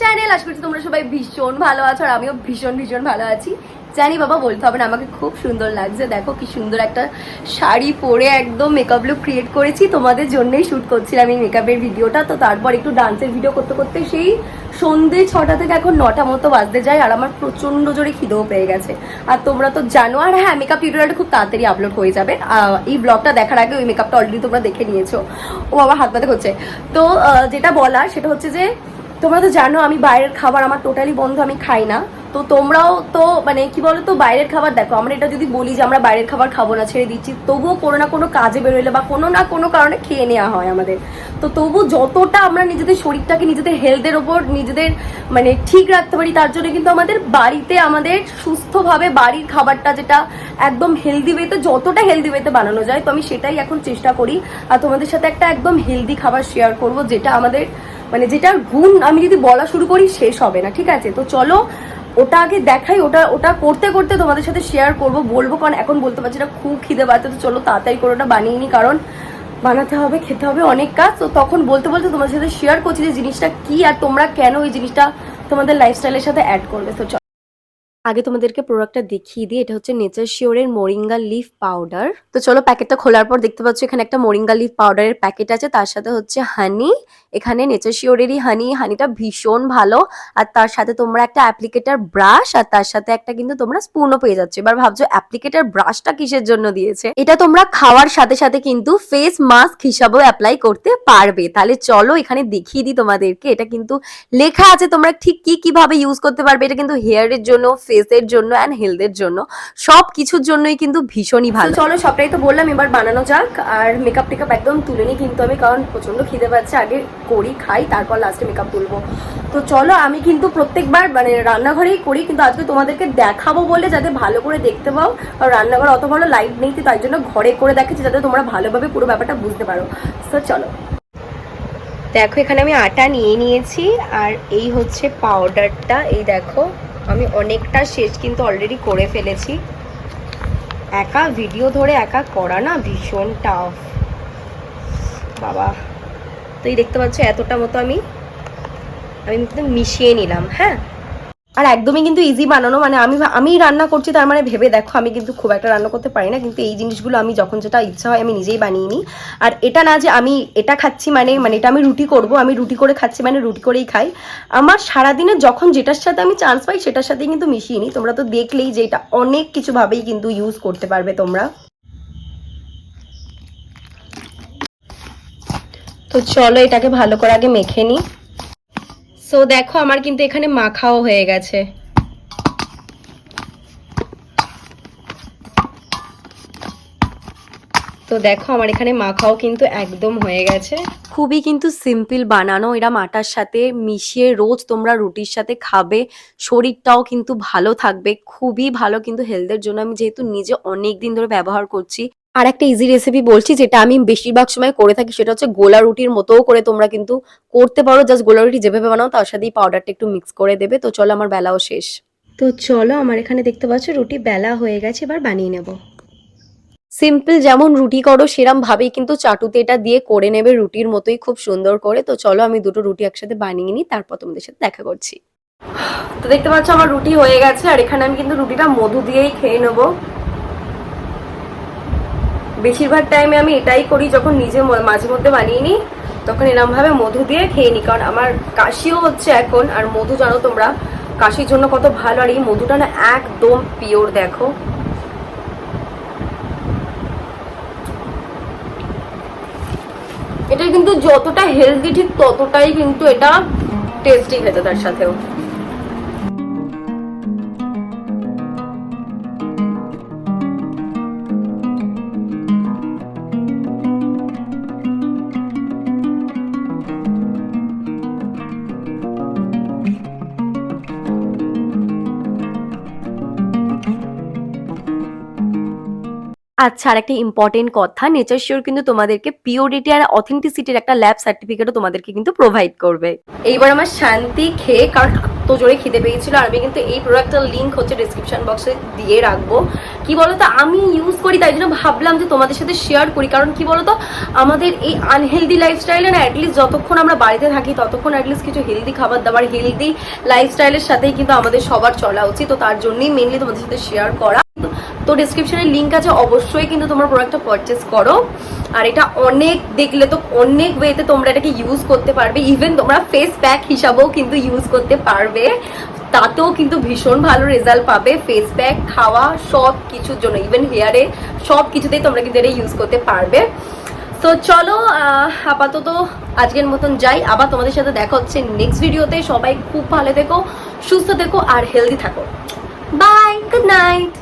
Channel আশা করছি তোমরা সবাই ভীষণ ভালো আছো আর আমিও ভীষণ ভীষণ ভালো আছি। জানি বাবা, বলতে হবে না, আমাকে খুব সুন্দর লাগছে। দেখো কি সুন্দর একটা শাড়ি পরে একদম মেকআপ লুক ক্রিয়েট করেছি। তোমাদের জন্যই শ্যুট করছিলাম এই মেকআপের ভিডিওটা। তো তারপর একটু ডান্সের ভিডিও করতে করতে সেই সন্ধে ছটা থেকে এখন নটা মতো বাজতে যায় আর আমার প্রচণ্ড জোরে খিদেও পেয়ে গেছে। আর তোমরা তো জানো, আর হ্যাঁ মেকআপ টিউটোরিয়ালটা খুব তাড়াতাড়ি আপলোড হয়ে যাবে। এই ব্লগটা দেখার আগে ওই মেকআপটা অলরেডি তোমরা দেখে নিয়েছো। ও বাবা হাত পাতে হচ্ছে তো যেটা বলার সেটা হচ্ছে যে তোমরা তো জানো আমি বাইরের খাবার আমার টোটালি বন্ধ, আমি খাই না। তো তোমরাও তো মানে কি বলো তো বাইরের খাবার দেখো, আমরা এটা যদি বলি যে আমরা বাইরের খাবার খাব না, ছেড়ে দিচ্ছি, তবুও কোনো না কোনো কাজে বেরোলে বা কোনো না কোনো কারণে খেয়ে নেওয়া হয় আমাদের। তো তবু যতটা আমরা নিজেদের শরীরটাকে নিজেদের হেলথের ওপর নিজেদের মানে ঠিক রাখতে পারি, তার জন্য কিন্তু আমাদের বাড়িতে আমাদের সুস্থভাবে বাড়ির খাবারটা যেটা একদম হেলদি ওয়েতে যতটা হেলদি ওয়েতে বানানো যায়, তো আমি সেটাই এখন চেষ্টা করি। আর তোমাদের সাথে একটা একদম হেলদি খাবার শেয়ার করব, যেটা আমাদের মানে যেটার গুণ আমি যদি বলা শুরু করি শেষ হবে না, ঠিক আছে? তো চলো, ওটা আগে দেখাই, ওটা ওটা করতে করতে তোমাদের সাথে শেয়ার করব, বলব, কারণ এখন বলতে পারছি না, খুব খিদে পাচ্ছে, তো চলো তাড়াতাড়ি করে ওটা বানিয়ে নিই, কারণ বানাতে হবে, খেতে হবে অনেক কাজ। তো তখন বলতে বলতে তোমাদের সাথে শেয়ার করছি যে জিনিসটা কি আর তোমরা কেন এই জিনিসটা তোমাদের লাইফস্টাইলের সাথে অ্যাড করবে। তো আগে তোমাদেরকে প্রোডাক্টটা দেখিয়ে দিই, এটা হচ্ছে নেচার শিওরের মোরিঙ্গা লিফ পাউডার তো চলো প্যাকেটটা খোলার পর দেখতে পাচ্ছ এখানে একটা মোরিঙ্গা লিফ পাউডারের প্যাকেট আছে, তার সাথে হচ্ছে হানি এখানে নেচার শিওরেরই হানি হানিটা ভীষণ ভালো। আর তার সাথে তোমরা একটা অ্যাপ্লিকেটার ব্রাশ আর তার সাথে একটা কিন্তু তোমরা স্পুনও পেয়ে যাচ্ছ। এবার ভাবছ অ্যাপ্লিকেটার ব্রাশটা কিসের জন্য দিয়েছে? এটা তোমরা খাওয়ার সাথে সাথে কিন্তু ফেস মাস্ক হিসাবেও অ্যাপ্লাই করতে পারবে। তাহলে চলো এখানে দেখিয়ে দিই তোমাদেরকে, এটা কিন্তু লেখা আছে তোমরা ঠিক কি কীভাবে ইউজ করতে পারবে, এটা কিন্তু হেয়ারের জন্য ফেসের জন্য অ্যান্ড হেলথের জন্য সব কিছুর জন্যই কিন্তু ভীষণই ভালো। চলো সবটাই তো বললাম এবার বানানো যাক আর মেকআপ টেকআপ একদম তুলে নিই কিন্তু আমি কারণ প্রচণ্ড খিদে পাচ্ছে আগে করি খাই তারপর লাস্টে মেকআপ তুলবো। তো চলো আমি কিন্তু প্রত্যেকবার মানে রান্নাঘরেই করি কিন্তু আজকে তোমাদেরকে দেখাবো বলে যাতে ভালো করে দেখতে পাও আর রান্নাঘর অত ভালো লাইট নেই তো তাই জন্য ঘরে করে দেখাচ্ছি যাতে তোমরা ভালোভাবে পুরো ব্যাপারটা বুঝতে পারো। তো চলো। দেখো, এখানে আমি আটা নিয়ে নিয়েছি, আর এই হচ্ছে পাউডারটা এই দেখো, আমি অনেকটা শেষ কিন্তু অলরেডি করে ফেলেছি। একা ভিডিও ধরে একা করা না, ভীষণ টাফ বাবা, তো এই দেখতে পাচ্ছ, এতটা মতো আমি আমি কিন্তু মিশিয়ে নিলাম হ্যাঁ? আর একদমই কিন্তু ইজি বানানো মানে আমি আমি রান্না করছি, তার মানে ভেবে দেখো, আমি কিন্তু খুব একটা রান্না করতে পারি না, কিন্তু এই জিনিসগুলো আমি যখন যেটা ইচ্ছা হয়, আমি নিজেই বানিয়ে নিই। আর এটা না যে আমি এটা খাচ্ছি মানে মানে এটা আমি রুটি করব, আমি রুটি করে খাচ্ছি মানে রুটি করেই খাই। আমার সারাদিনে যখন যেটার সাথে আমি চান্স পাই, সেটার সাথেই কিন্তু মিশিয়ে নিই। তোমরা তো দেখলেই যে এটা অনেক কিছুভাবেই কিন্তু ইউজ করতে পারবে তোমরা। তো চলো এটাকে ভালো করে আগে মেখে নিই। সো দেখো, আমার কিন্তু এখানে মাখাও হয়ে গেছে। তো দেখো, আমার এখানে মাখাও কিন্তু একদম হয়ে গেছে। খুবই কিন্তু সিম্পল বানানো এরম আটার সাথে মিশিয়ে রোজ তোমরা রুটির সাথে খাবে, শরীরটাও কিন্তু ভালো থাকবে। খুবই ভালো কিন্তু হেলথের জন্য। আমি যেহেতু নিজে অনেক দিন ধরে ব্যবহার করছি আর একটা ইজি রেসিপি বলছি যেটা আমি বেশিরভাগ সময় করে থাকি সেটা হচ্ছে গোলা রুটির মতোও করে তোমরা কিন্তু করতে পারো। জাস্ট গোলা রুটি যেভাবে বানাও তার সাথে এই পাউডারটা একটু মিক্স করে দেবে। তো চলো আমার বেলাও শেষ। তো চলো আমার এখানে দেখতে পাচ্ছ রুটি বেলা হয়ে গেছে এবার বানিয়ে নেব। সিম্পল যেমন রুটি করো সেরম ভাবেই কিন্তু চাটুতে এটা দিয়ে করে নেবে রুটির মতোই খুব সুন্দর করে। তো চলো আমি দুটো রুটি একসাথে বানিয়ে নিই তারপর তোমাদের সাথে দেখা করছি। তো দেখতে পাচ্ছ আমার রুটি হয়ে গেছে আর এখানে আমি কিন্তু রুটিটা মধু দিয়েই খেয়ে নেব। বেশিরভাগ টাইমে আমি এটাই করি যখন নিজে মাঝে মধ্যে বানিয়ে নিই, তখন এরম ভাবে মধু দিয়ে খেয়ে নিই। কারণ আমার কাশিও হচ্ছে এখন, আর মধু জানো তোমরা, কাশির জন্য কত ভালো, আর এই মধুটা না একদম পিওর দেখো। এটা কিন্তু যতটা হেলদি ঠিক ততটাই কিন্তু এটা টেস্টি খেতে তার সাথেও। আচ্ছা আর একটা ইম্পর্টেন্ট কথা নেচার শিওর কিন্তু তোমাদেরকে পিওরিটি আর অথেন্টিসিটির একটা ল্যাব সার্টিফিকেটও তোমাদেরকে কিন্তু প্রোভাইড করবে। এইবার আমার শান্তি খেয়ে কারণ এত জোরে খিদে পেয়েছিল, আর আমি কিন্তু এই প্রোডাক্টের লিঙ্ক হচ্ছে ডিসক্রিপশন বক্সে দিয়ে রাখব। কি বলতো, আমি ইউজ করি, তাই জন্য ভাবলাম যে তোমাদের সাথে শেয়ার করি, কারণ কি বলতো, আমাদের এই আনহেলদি লাইফস্টাইলে না অ্যাটলিস্ট যতক্ষণ আমরা বাড়িতে থাকি, ততক্ষণ অ্যাটলিস্ট কিছু হেলদি খাবার দাবার হেলদি লাইফস্টাইলের সাথেই কিন্তু আমাদের সবার চলা উচিত, তো তার জন্যই মেনলি তোমাদের সাথে শেয়ার করা। তো ডিসক্রিপশনে লিঙ্ক আছে, অবশ্যই কিন্তু তোমার প্রোডাক্টটা পারচেস করো। আর এটা অনেক দেখলে তো অনেক ওয়েতে তোমরা এটাকে ইউজ করতে পারবে। ইভেন তোমরা ফেস প্যাক হিসাবেও কিন্তু ইউজ করতে পারবে। তাতেও কিন্তু ভীষণ ভালো রেজাল্ট পাবে। ফেস প্যাক খাওয়া, সব কিছুর জন্য ইভেন হেয়ারে সব কিছুতেই তোমরা কিন্তু এটা ইউজ করতে পারবে। তো চলো আপাতত আজকের মতন যাই। আবার তোমাদের সাথে দেখা হচ্ছে নেক্সট ভিডিওতে সবাই খুব ভালো থেকো, সুস্থ থেকো, আর হেলদি থাকো। Bye good night